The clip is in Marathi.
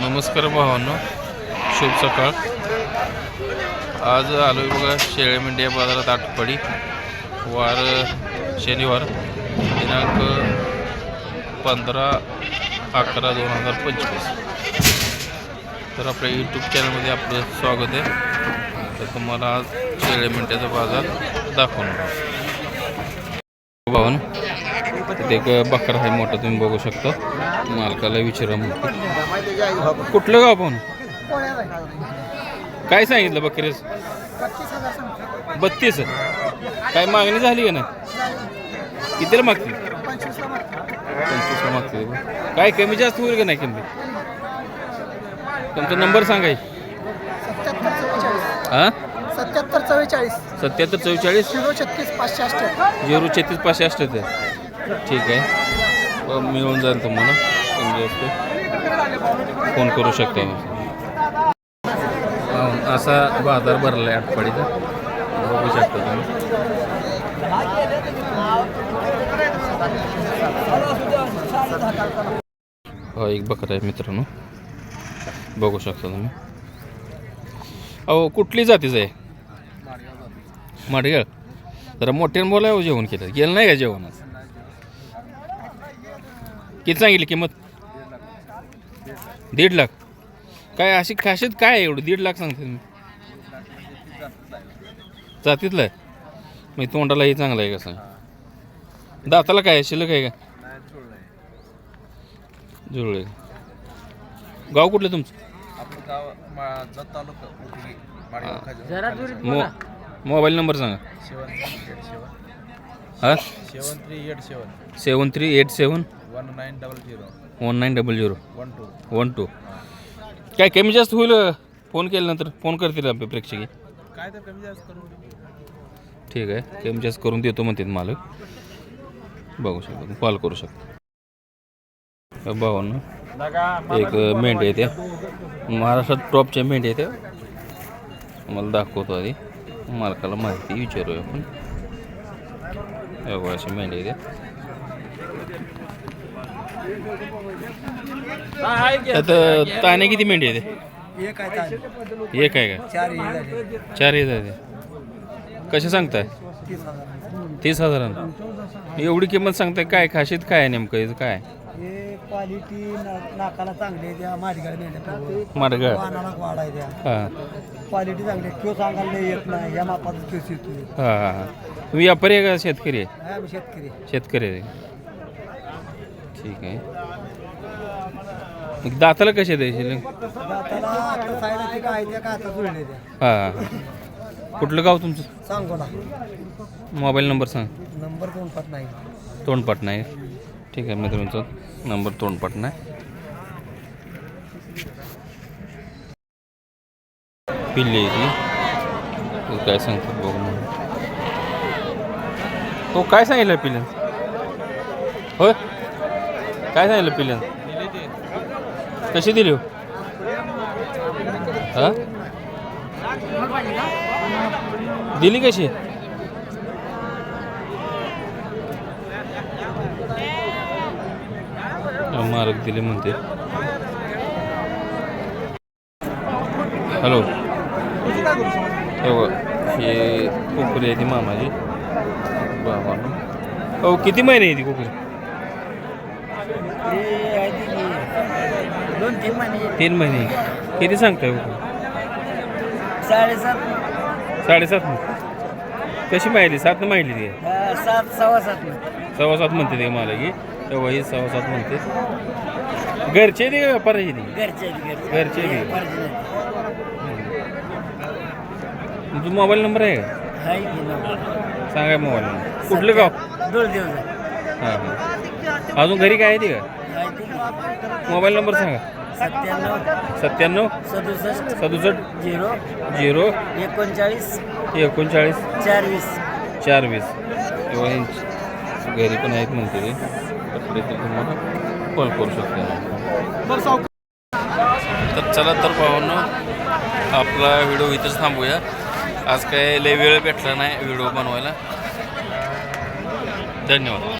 नमस्कार भावांनो शुभ सकाळ. आज आलो आहे बघा शेळे मेंढ्या बाजारात आठपडी. वार शनिवार दिनांक पंधरा अकरा दोन हजार पंचवीस. तर आपल्या यूट्यूब चॅनलमध्ये आपलं स्वागत आहे. तर तुम्हाला आज शेळे मेंढ्याचा बाजार दाखवणार भावन तिथे एक बकरा आहे मोठा तुम्ही बघू शकता. मालकाला विचारा म्हणतो कुठलं गाव पण? काय सांगितलं बकरीच? बत्तीस. काय मागणी झाली का नाही? कितीला मागतील? पंचवीसला मागतील? काय कमी जास्त होईल का नाही कमी तुमचा नंबर सांगाय सत्याहत्तर चव्वेचाळीस हां? सत्याहत्तर चव्वेचाळीस. सत्याहत्तर चव्वेचाळीस? झिरो छत्तीस पाचशे अठ्ठ्याहत्तर. झिरो छत्तीस पाचशे अठ्ठ्याहत्तर. ठीक आहे. मिळून जाईल तुम्हाला. म्हणजे फोन करू शकता असा बाजार भरला आहे आटपाडीचा. बघू शकता तुम्ही. हो एक बकरा आहे मित्रांनो. बघू शकता तुम्ही. अहो कुठली जातीचं आहे? माडगेळ. जरा मोठ्यानं बोलाय जेवण केलं. गेलं नाही का जेवण किती सांगितली किंमत? दीड लाख. काय अशी खासियत काय आहे एवढं? दीड लाख सांगते तुम्ही. जातीतलं आहे? मग तोंडालाही चांगलं आहे का सांग? दाताला काय आहे? शिल्लक आहे का? जुळले गाव कुठलं तुमचं? आपलं गाव मा- जत तालुका उदगी माडगाव खाजूर मो मोबाईल नंबर सांगा. हां? Seven three eight seven. Seven three eight seven? One nine double zero. One nine double zero. One two. One two. काय कमी जास्त होईल? फोन केल्यानंतर फोन करतील आपले प्रेक्षक. काय तर कमी जास्त करून ठीक आहे. कमी जास्त करून देतो म्हणतात मालक. बघू शकता. कॉल करू शकता. भावांनो एक मेंढी आहे त्या. महाराष्ट्रात टॉपच्या मेंढी त्या. मला दाखवतो आधी. मालकाला माहिती विचारूया आपण. अशी मेंढी त्यात ताने किती मेंढी आहे ते एक आहे एक आहे का चार हे येत आहे ते कसे सांगताय तीस हजार एवढी किंमत सांगताय काय खाशीत काय आहे नेमकं काय हे क्वालिटी नाकाला चांगली आहे त्या माडगाड मेंढ्या मार्गळ वानाला वाढ हां क्वालिटी चांगली आहे किंवा सांगायला नाही येत नाही या मापाचा किंवा येतो हां हां हां तुम्ही व्यापारी आहे का शेतकरी आहे? हा, शेतकरी शेतकरी आहे. ठीक आहे. मग दाताला कसे द्यायचे? दाताला आता साईडला काय त्या का आता जुळले त्या. हां. कुठलं गाव तुमचं? सांगू ना मोबाईल नंबर सांग. नंबर पाठ नाही. तोंडपाट नाही. ठीक आहे मित्रांचा नंबर तोंडपाट नाही. पिल्ली आहे ती तू काय सांगतात बघू म्हणून हो काय सांगितलं पिलन? होय? काय सांगितलं पिलन? कशी दिली हो? दिली कशी? मारक दिले म्हणते. हॅलो. हे बघ, आहे ती मामाची. बाबा हो किती महिने आहे ती दोन तीन महिने. तीन महिने. किती सांगताय कुकरी? साडेसात. साडेसात कशी माहिती? सात माहिती ती? सात सव्वा सात सव्वा सात म्हणते ते मला की तेव्हा ही सव्वा सात म्हणते. घरचे ते व्यापाराची ती? घरचे घरचे. मोबाईल नंबर आहे का? सांगा मोबाईल नंबर कुठलं गाव? दोन दिवस हां हां. अजून घरी काय आहे ते का? मोबाईल नंबर सांगा. सत्त्याण्णव. सत्त्याण्णव? सदुसष्ट. सदुसष्ट? झिरो. झिरो? एकोणचाळीस. एकोणचाळीस? चार वीस चार वीस किंवा घरी पण आहेत म्हणते. ते कपडे ते तुम्हाला कॉल करू शकता. तर चला तर भावांनो आपला व्हिडिओ इथंच थांबूया. आज काय लय वेळ भेटला नाही व्हिडिओ बनवायला. धन्यवाद.